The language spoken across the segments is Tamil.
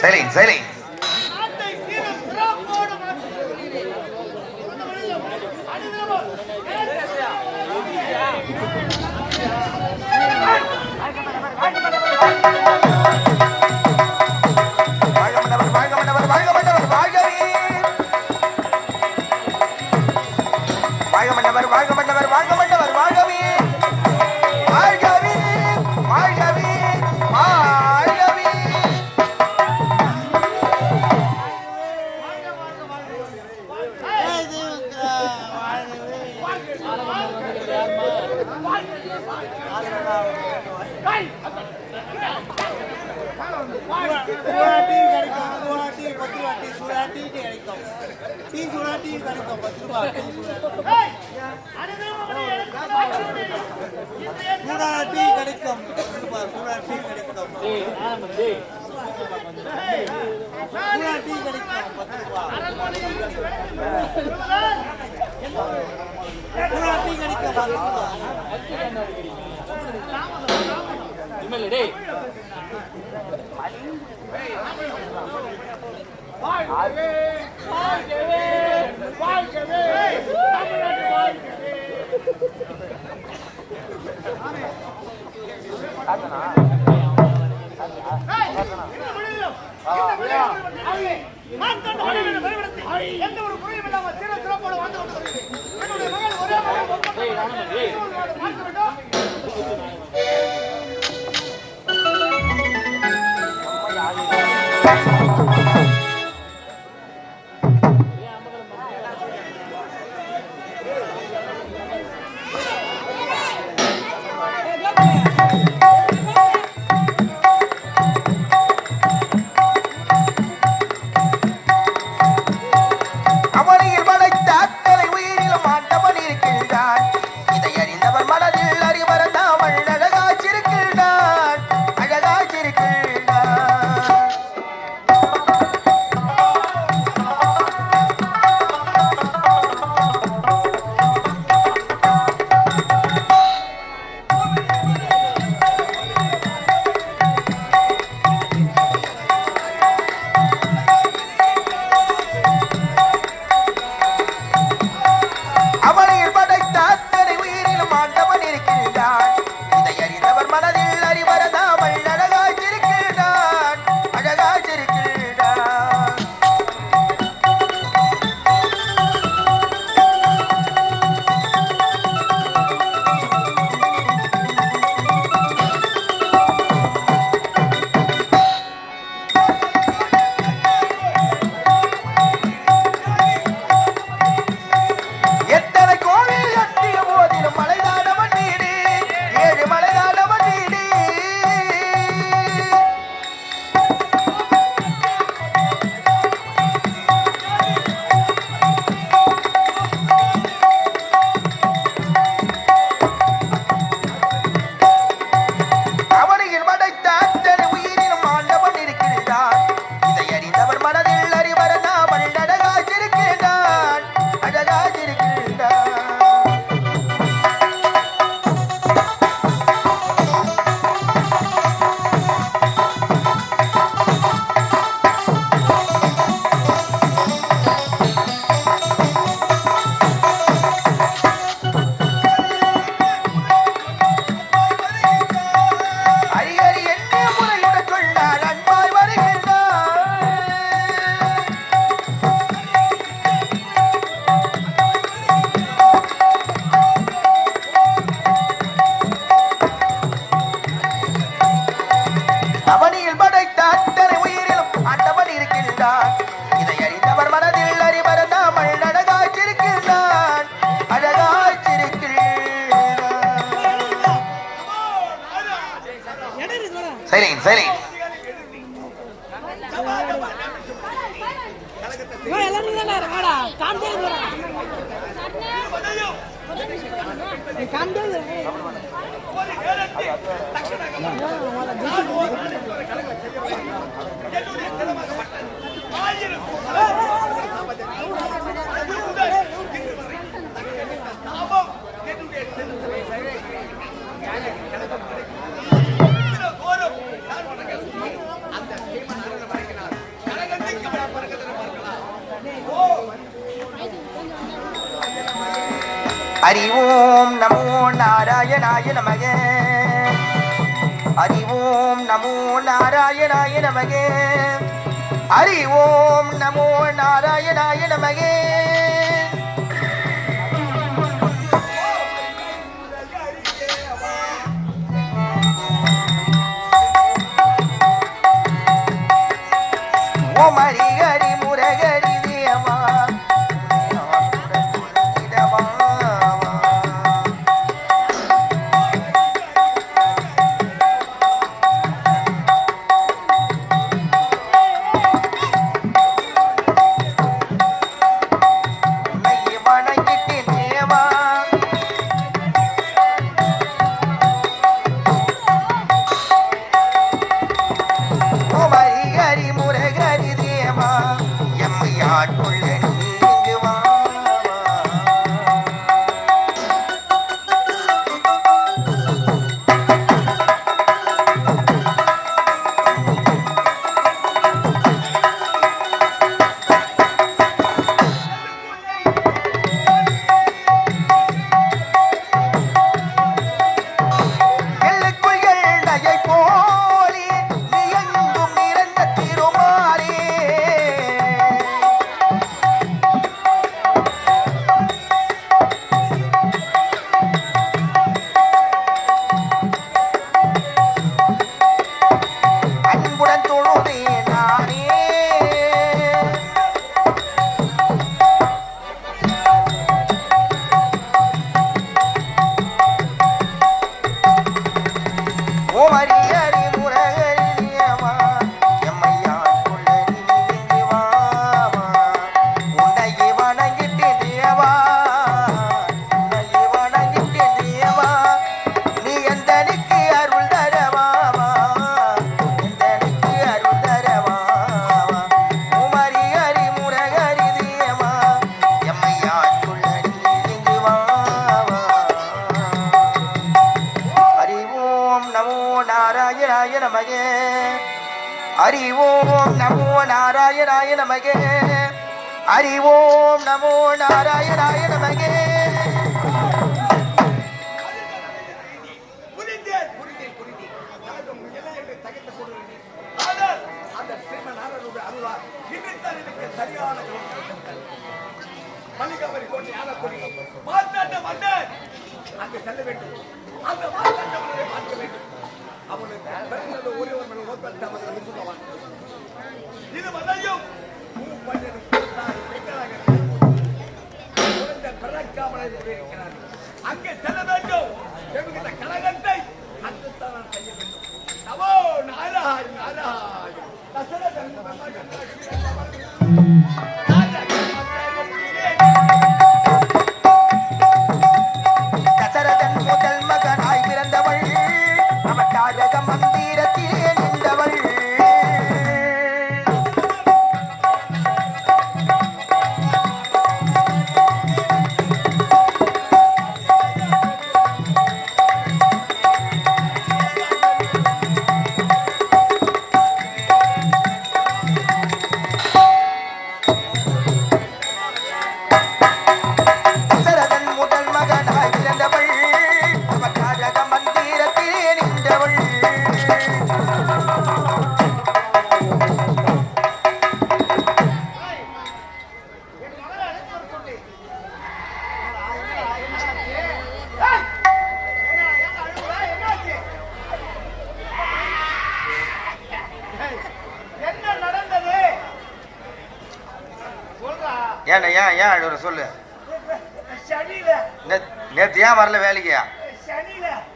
எந்த ஒரு குறையும் சைலன்ஸ் பத்து ரூபாய் டீ சுடாட்டி சுடாட்டி கிடைக்கும். பத்து ரூபாய் சுடாட்டி கிடைக்கும் கிடைக்கும். பத்து ரூபாய் சுடாட்டி கிடைக்கும் பத்து ரூபாய் எந்த ஒரு குறையும் இல்லாமல் சீர சிறப்போடு வாழ்ந்து கொண்டிருக்கிறேன். என்னுடைய மகள் ஒரே மகள் ஒரு நேரத்தில் ஹரி ஓம் நமோ நாராயணாய நமக. ஹரி ஓம் நமோ நாராயணாய நமக. ஹரி ஓம் நமோ நாராயணாய நமக. ஓம் ஓம் நாராயணாய நமகே. ஹரி ஓம் நமோ நாராயணாய நமகே. ஹரி ஓம் நமோ நாராயணாய நமகே. அந்த மல்லிகாபுரி கோட்டை மன்னர் அங்கு செல்ல வேண்டும். அந்த மார்த்தாண்ட மன்னரை பார்க்க வேண்டும். அவனுக்கு பிறந்தது ஒரே ஒரு மகன் ஒருத்தன் தமது விசுவான். இது மதையும். மூப்பண்ணனும் கொடுத்தார் பெண்களாக குழந்தை பிறக்காமலே இருக்கிறார் அங்கே செல்ல வேண்டும். என்கிற கழகத்தை அங்குத்தான் நான் செய்ய வேண்டும். நமோ நாராய் நாராய் தசரதன் மகன் தசரதன் சொல்றா ஏன் ஏன் அழுகுற சொல்லு. சனியில. நே- நேத்து ஏன் வரல வேலைக்கு?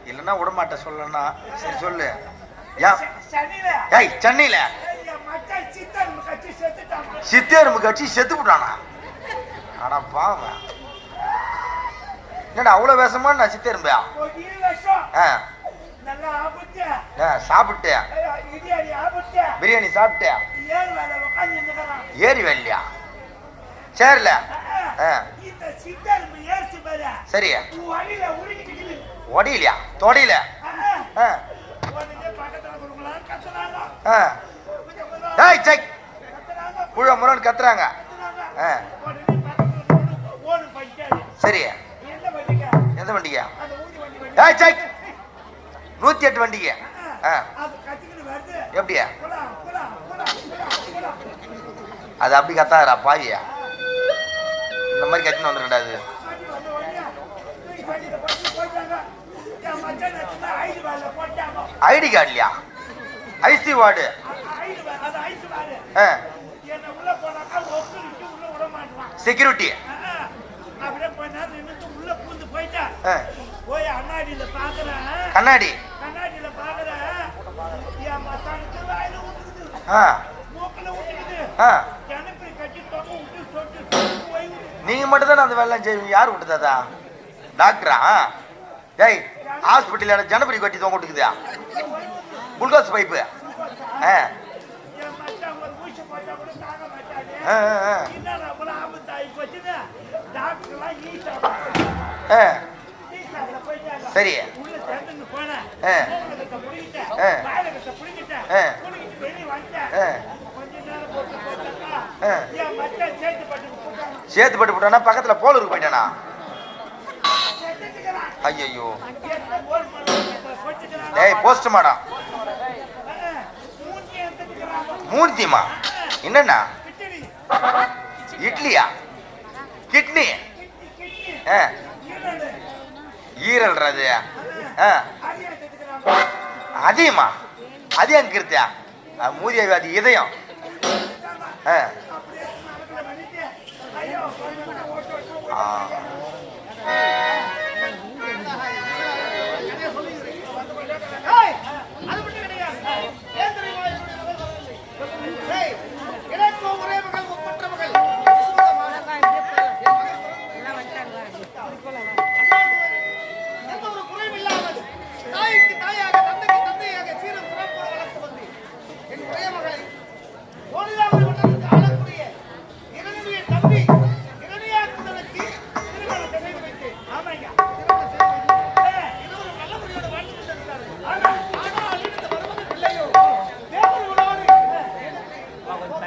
இல்லைன்னா விடமாட்டேன் சொல்லணும்னா சரி சொல்லு. ஏய் சென்னையில. சித்தேரும்பு கட்சி செத்து விட்டானா ஆனா பாவம். என்னடா அவ்வளோ விஷமா நான் சித்தரும்பியா ஆ. சாப்பிட்டு. பிரியாணி சாப்பிட்டு. ஏறு வேலை வழியில உருகிட்டு ஒடியிலையா? தொடையில? புழ முரன்னு கத்துறாங்க. கத்துனாங்க. ஆ. உடனே பக்கத்துல ஓடு ஓடு பைக்காது சரி எந்த வண்டிங்க எந்த வண்டிக்கு? அந்த ஊதி வண்டி வண்டி. டேய் செக். நூற்றி எட்டு வண்டிக்கு. எப்படியா? போடா போடா போடா போடா போடா அது அப்படி கத்தாதடா பாவியா? இந்த மாதிரி மச்சான் வச்சுதான் ஐடி கார்டு போட்டாங்க ஐடி ஐசி வார்டு. ஐடி வே- ஆ. என்ன போனாக்கா விட்டு விட செக்யூரிட்டி அப்படியே கொஞ்ச நீங்க நீங்கள் மட்டும் தானே அந்த வேலை செய்வீங்க? யார் விட்டுதாதா டாக்டரா? டேய் ஹாஸ்பிட்டலில் ஜனபரி கட்டி தொங்க கொடுக்குதா குளுக்கோஸ் பைப்பு. ஆ. ஆ ஆ ஆ. ஆ. போட்டா ஆ. ஆ, ஆ. ஆ. சரி ஆ. சேர்த்து பட்டு போட்டானா பக்கத்தில் போலூருக்கு போயிட்டானா? ஐயோ ஏய் போஸ்ட் மாடா மூர்த்திமா? என்னண்ணா? இட்லியா? கிட்னி? ஈரல் ராஜையா? அதிகமா? அதிகம் கிருத்தியா? மூதியாவி அது இதயம். ஆ. 啊。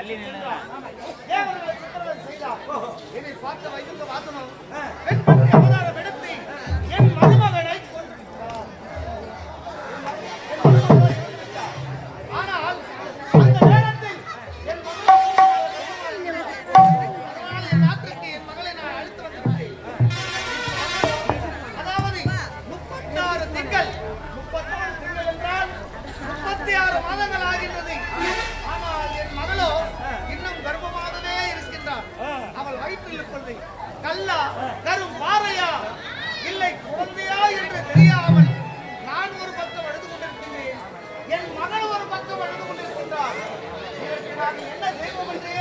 தேவர்களை என்னை பார்த்த வைகுந்த வாசனம் பெண் அவதாரம் எடுத்து என் மருமகனை ஆனால் அந்த நேரத்தில் என் நாட்டிற்கு என் மகளை நான் வந்திருந்தேன். அதாவது முப்பத்தாறு திங்கள் முப்பத்தாறு திங்கள் என்றால் முப்பத்தி ஆறு மாதங்கள் ஆகின்றது ஆனால் என் மகளோ கல்லா கரும் பாறையா? இல்லை குழந்தையா என்று தெரியாமல் நான் ஒரு பக்கம் அழுது கொண்டிருக்கின்றேன் என் மகள் ஒரு பக்கம் அழுது கொண்டிருக்கின்றார் இதற்கு நான் என்ன செய்வோம் என்றே